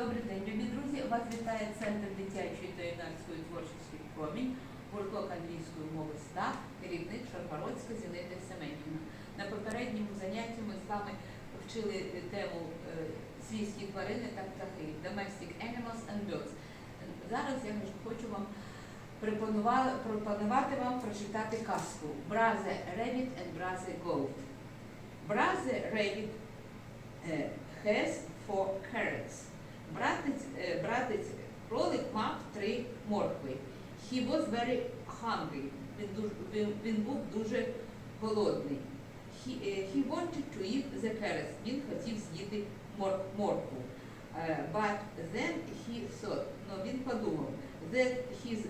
Добрий день, любі друзі. Вас вітає Центр дитячої та юнацької творчості промінь, гурток англійської мови ста, керівник Шарпародська Зінита Семенівна. На попередньому занятті ми з вами вчили тему е, свійські тварини та птахи Domestic Animals and Birds. Зараз я хочу вам пропонувати, пропонувати вам прочитати казку Бразе Rabbit and Бразе Goat. Бразе Rabbit е, has four carrots. Братець, е, братець кролик мав три моркви. He was very hungry. Він, він, він був дуже голодний. He, he wanted to eat the carrots. Він хотів з'їти мор, моркву. But then he thought, ну він подумав, that his,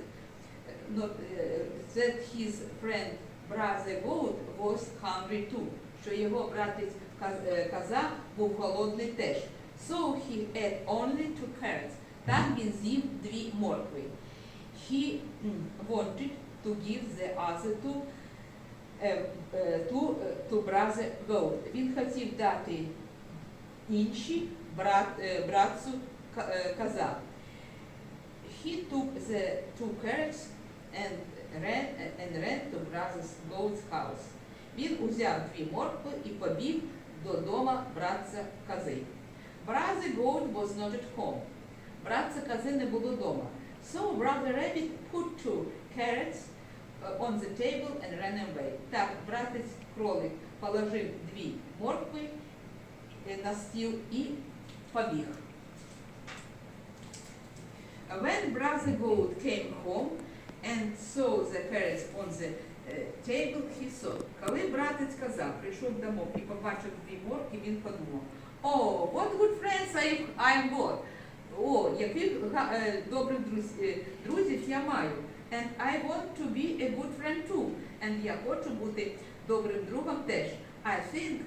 no, е, that his friend brother goat was hungry too. Що його братець е, коза був голодний теж. So he ate only two carrots. Так він з'їв дві моркви. He wanted to give the other two е, е, to, е, to brother goat. Він хотів дати інші брат, е, братцю е, коза. He took the two carrots and ran, and ran to brother's goat's house. Він узяв дві моркви і побіг додому братця кози. Brother goat was not at home. Братця кози не було дома. So brother rabbit put two carrots uh, on the table and ran away. Так, братець кролик положив дві моркви е, на стіл і побіг. When brother goat came home and saw the carrots on the uh, table, he thought. Коли братець казав, прийшов домой і побачив дві морки, він подумав, о, what good friends I, I'm got. О, яких га- е, добрих друз- е, друзів я маю. And I want to be a good friend too. And я хочу бути добрим другом теж. I think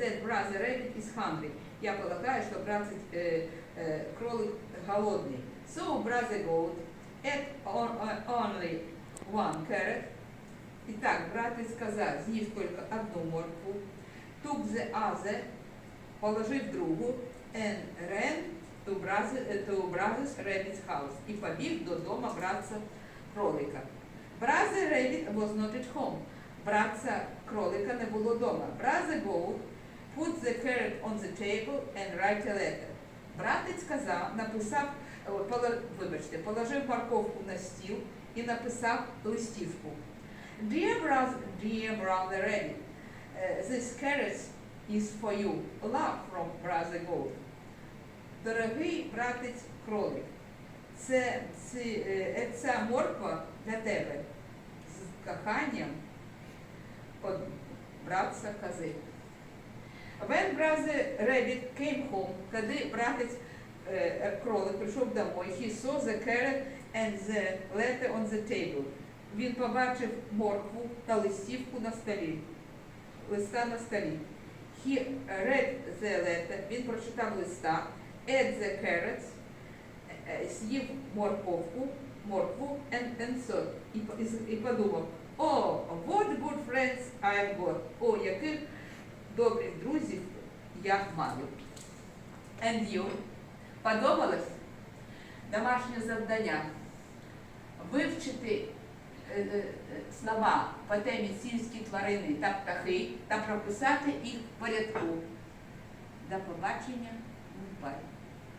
that brother rabbit is hungry. Я полагаю, що братець е, е, кролик голодний. So brother goat ate on, on- only one carrot. І так, братець сказав, з'їв тільки одну моркву, took the other, положив другу, to brother's rabbit's house. І побіг додому братця кролика. Brother rabbit was not at home. Братця кролика не було дома. Brother goat put the carrot on the table and write a letter. Братець сказав, написав, е, вибачте, положив морковку на стіл і написав листівку. Dear brother, dear brother rabbit, uh, this carrot is for you. Love from brother goat. Дорогий братець кролик, це, це, е, ця морква для тебе з коханням від братця кози. When brother rabbit came home, коли братець е, кролик прийшов домой, he saw the carrot and the letter on the table. Він побачив моркву та листівку на столі, листа на столі. He read the letter, він прочитав листа, ate the carrots, е, е, з'їв морковку, моркву and, and thought, і, і і подумав, о, what good friends I've got, о, яких добрих друзів я маю. And you? Подобалось? Домашнє завдання. Вивчити слова по темі сільські тварини та птахи та прописати їх в порядку. До побачення. Бувай.